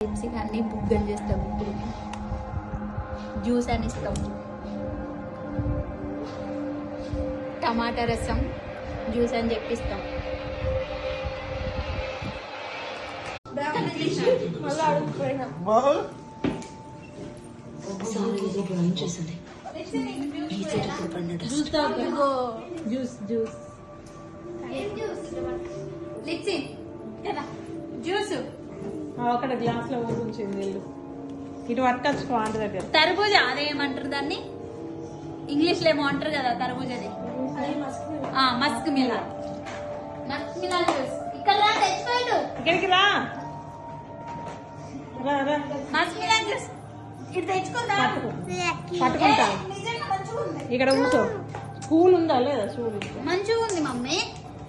Lipstick అన్ని బుగ్గలు చేస్తాం ఇప్పుడు. జ్యూస్ అని ఇస్తాం. టమాటా రసం జ్యూస్ అని చెప్పిస్తాం. జ్యూస్ జ్యూస్ జ్యూస్ అక్కడ గ్లాస్లో ఉంచింది నీళ్ళు. ఇటు పట్టుకొచ్చుకో ఆంటీ దగ్గర. తర్బూజా అదేమంటారు దాన్ని? ఇంగ్లీష్లో ఏమో అంటారు కదా తర్బూజది ఆ, మస్క్ మిలా. మస్క్ మిలా ఇక్కడ రా తెచ్చిపోయాడు ఇక్కడికి రా. రా రా. మస్క్ మిలా జ్యూస్ ఇది తెచ్చుకుందా పట్టుకో. పట్టుకుంటా. ఇక్కడ కూర్చో స్కూల్ ఉందా లేదా? చూడు. మంచిగా ఉంది మమ్మీ.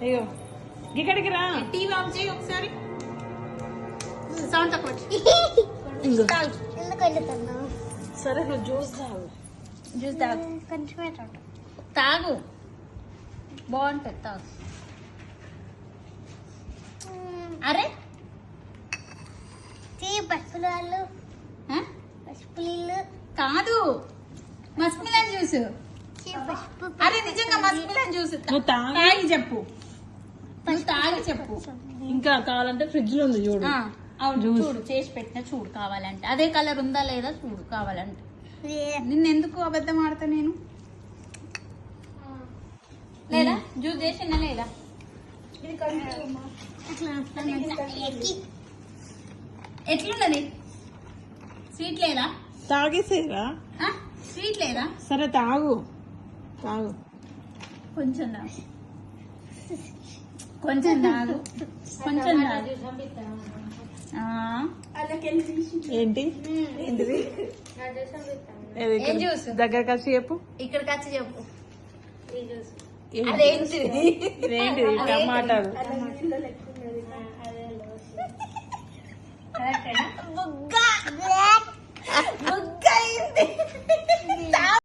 అయ్యో. ఇక్కడికి రా. టీవీ ఆఫ్ చేయి ఒకసారి. సౌండ్ తక్కువ ఇంగో. తాగు ఎందుకు వెళ్తున్నావు సరే నువ్వు జ్యూస్ తాగు. జ్యూస్ తాగు. కొంచెమే తాగు. బాగుంటుంది తాగు. అరే. పసుపులు వాళ్ళు ఆ? పసుపు నీళ్ళు. కాదు. Muskmelon juice. అరే నిజంగా మస్క్ మిలన్ జ్యూస్. తాగి. చెప్పు. తాగి చెప్పు. ఇంకా కావాలంటే ఫ్రిడ్జ్లో ఉంది చూడు. ఆ, అవును. చూడు చేసి పెట్టిన చూడు కావాలంటే. అదే కలర్ ఉందా లేదా చూడు కావాలంటే. నిన్న ఎందుకు అబద్ధం ఆడతా నేను? లేదా? జ్యూస్ చేసిన లేదా? ఎట్లున్నది? స్వీట్ లేదా? తాగేసేరా? స్వీట్ లేదా? సరే తాగు. తాగు. కొంచెం తాగు. కొంచెం తాగు. కొంచెం తాగు. ఏంటి? ఏంటిది? ఏది ఇక్కడ? ఏం జ్యూస్? దగ్గరకు వచ్చి చెప్పు. ఇక్కడికి వచ్చి చెప్పు. ఏంటి? అదేంటిది? ఇదేంటిది టమాటాలు